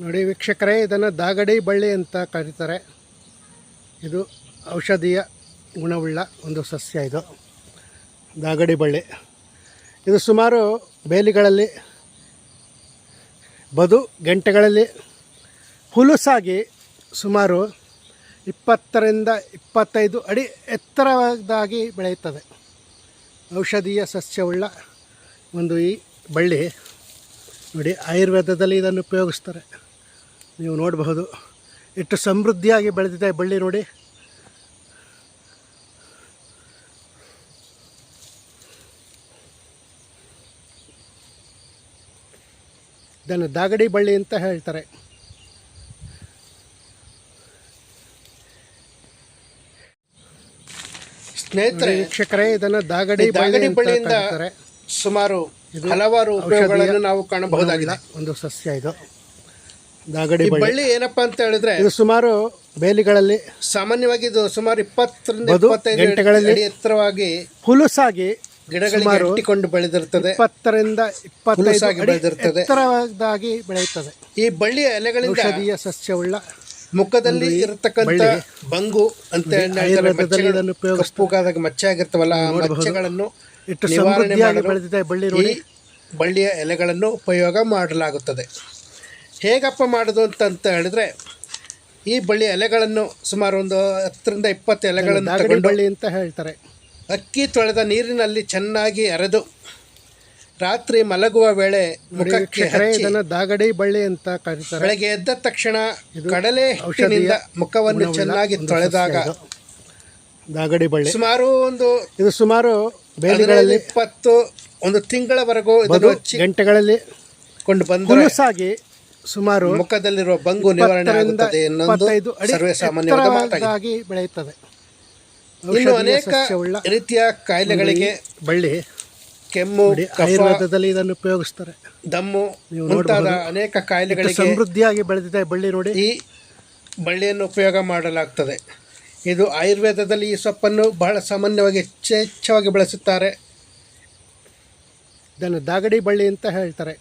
ನೋಡಿ ವೀಕ್ಷಕರೇ, ಇದನ್ನು ದಾಗಡಿ ಬಳ್ಳಿ ಅಂತ ಕರೀತಾರೆ. ಇದು ಔಷಧೀಯ ಗುಣವುಳ್ಳ ಒಂದು ಸಸ್ಯ ಇದು. ದಾಗಡಿ ಬಳ್ಳಿ. ಇದು ಸುಮಾರು ಬೇಲಿಗಳಲ್ಲಿ, ಬದು ಗಂಟೆಗಳಲ್ಲಿ ಹುಲುಸಾಗಿ ಸುಮಾರು ಇಪ್ಪತ್ತರಿಂದ ಇಪ್ಪತ್ತೈದು ಅಡಿ ಎತ್ತರವಾದಾಗಿ ಬೆಳೆಯುತ್ತದೆ. ಔಷಧೀಯ ಸಸ್ಯವುಳ್ಳ ಒಂದು ಈ ಬಳ್ಳಿ. ನೋಡಿ, ಆಯುರ್ವೇದದಲ್ಲಿ ಇದನ್ನು ಉಪಯೋಗಿಸ್ತಾರೆ. ನೀವು ನೋಡಬಹುದು. ಎಷ್ಟು ಸಮೃದ್ಧಿಯಾಗಿ ಬೆಳೆದಿದೆ ಬಳ್ಳಿ ನೋಡಿ. ಇದನ್ನು ದಾಗಡಿ ಬಳ್ಳಿ ಅಂತ ಹೇಳ್ತಾರೆ. ಸ್ನೇಹಿತರೆ ವೀಕ್ಷಕರೇ ಇದನ್ನು ದಾಗಡಿ ದಾಗಡಿ ಅಂತ ಬಳ್ಳಿಯಿಂದ ಸುಮಾರು ಹಲವಾರು ಉಪಯೋಗಗಳನ್ನು ನಾವು ಕಾಣಬಹುದಾಗಿದೆ. ಒಂದು ಸಸ್ಯ ಇದು. ದಾಗಡಿ ಬಳ್ಳಿ. ಏನಪ್ಪಾ ಅಂತ ಹೇಳಿದ್ರೆ ಇದು ಸುಮಾರು ಬೇಲಿಗಳಲ್ಲಿ ಸಾಮಾನ್ಯವಾಗಿ ಇದು ಸುಮಾರು ಇಪ್ಪತ್ತರಿಂದ ಬದು ಇಪ್ಪತ್ತೈದು ಗಂಟೆಗಳಲ್ಲಿ ಅಡಿ ಎತ್ತರವಾಗಿ ಹುಲುಸಾಗಿ ಗಿಡಗಳಿಗೆ ಅಂಟಿಕೊಂಡು ಬೆಳೆದಿರ್ತದೆ. ಇಪ್ಪತ್ತರಿಂದ ಇಪ್ಪತ್ತೈದು ಹುಲುಸಾಗಿ ಅಡಿ ಬೆಳೆದಿರ್ತದೆ. ಎತ್ತರವಾಗಿ ಬೆಳೆಯುತ್ತದೆ. ಈ ಬಳ್ಳಿಯ ಎಲೆಗಳಿಂದ ಔಷಧೀಯ ಸಸ್ಯವುಳ್ಳ ಮುಖದಲ್ಲಿ ಇರತಕ್ಕಂತ ಬಂಗು ಅಂತ ಹೇಳ್ತಾರೆ ಆಯುರ್ವೇದದಲ್ಲಿ ಇದನ್ನು ಮಚ್ಚೆಗಳು ಉಪಯೋಗಿಸ್ತಾರೆ. ಕಪ್ಪುಗಾದಾಗ ಮಚ್ಚೆ ಆಗಿರ್ತವಲ್ಲ ಆ ಮಚ್ಚೆಗಳನ್ನು ಎಷ್ಟು ನಿವಾರಣೆ ಸಮೃದ್ಧಿಯಾಗಿ ಮಾಡಲು ಬೆಳೆದಿದೆ ಬಳ್ಳಿ ಈ ನೋಡಿ ಬಳ್ಳಿಯ ಎಲೆಗಳನ್ನು ಉಪಯೋಗ ಮಾಡಲಾಗುತ್ತದೆ. ಹೇಗಪ್ಪ ಮಾಡೋದು ಅಂತ ಹೇಳಿದ್ರೆ ಈ ಬಳ್ಳಿ ಎಲೆಗಳನ್ನು ಸುಮಾರು ಒಂದು ಹತ್ತರಿಂದ ಇಪ್ಪತ್ತು ಎಲೆಗಳನ್ನು ತಗೊಂಡು ಬಳ್ಳಿ ಅಂತ ಹೇಳ್ತಾರೆ. ಅಕ್ಕಿ ತೊಳೆದ ನೀರಿನಲ್ಲಿ ಚೆನ್ನಾಗಿ ಎರೆದು ರಾತ್ರಿ ಮಲಗುವ ವೇಳೆ ಮುಖಕ್ಕೆ ಇದನ್ನು ದಾಗಡಿ ಬಳ್ಳಿ ಅಂತ ಕರೀತಾರೆ. ಬೆಳಗ್ಗೆ ಎದ್ದ ತಕ್ಷಣ ಕಡಲೆ ಹಿಟ್ಟಿನಿಂದ ಮುಖವನ್ನು ಚೆನ್ನಾಗಿ ತೊಳೆದಾಗ ದಾಗಡಿ ಬಳ್ಳಿ. ಸುಮಾರು ಒಂದು ಇದು ಸುಮಾರು ಬೇಲಿಗಳಲ್ಲಿ ಇಪ್ಪತ್ತು ಒಂದು ತಿಂಗಳವರೆಗೂ ಇದನ್ನು ಹಚ್ಚಿ ಗಂಟೆಗಳಲ್ಲಿ ಕೊಂಡು ಬಂದು ಹುಲುಸಾಗಿ ಸುಮಾರು ಮುಖದಲ್ಲಿರುವ ಬಂಗು ನಿವಾರಣೆ ಆಗುತ್ತದೆ ಇಪ್ಪತ್ತೈದು ಸರ್ವೇ ಸಾಮಾನ್ಯವಾದ ಬೆಳೆಯುತ್ತದೆ. ಇನ್ನು ಅನೇಕ ರೀತಿಯ ಕಾಯಿಲೆಗಳಿಗೆ ಬಳ್ಳಿ ಕೆಮ್ಮು ಆಯುರ್ವೇದದಲ್ಲಿ ಇದನ್ನು ಉಪಯೋಗಿಸ್ತಾರೆ. ದಮ್ಮು ಮುಂತಾದ ಅನೇಕ ಕಾಯಿಲೆಗಳಿಗೆ ಸಮೃದ್ಧಿಯಾಗಿ ಬೆಳೆದಿದೆ ಬಳ್ಳಿ ನೋಡಿ. ಈ ಬಳ್ಳಿಯನ್ನು ಉಪಯೋಗ ಮಾಡಲಾಗ್ತದೆ. ಇದು ಆಯುರ್ವೇದದಲ್ಲಿ ಈ ಸೊಪ್ಪನ್ನು ಬಹಳ ಸಾಮಾನ್ಯವಾಗಿ ಹೆಚ್ಚೆಚ್ಚವಾಗಿ ಬಳಸುತ್ತಾರೆ. ಇದನ್ನು ದಾಗಡಿ ಬಳ್ಳಿ ಅಂತ ಹೇಳ್ತಾರೆ.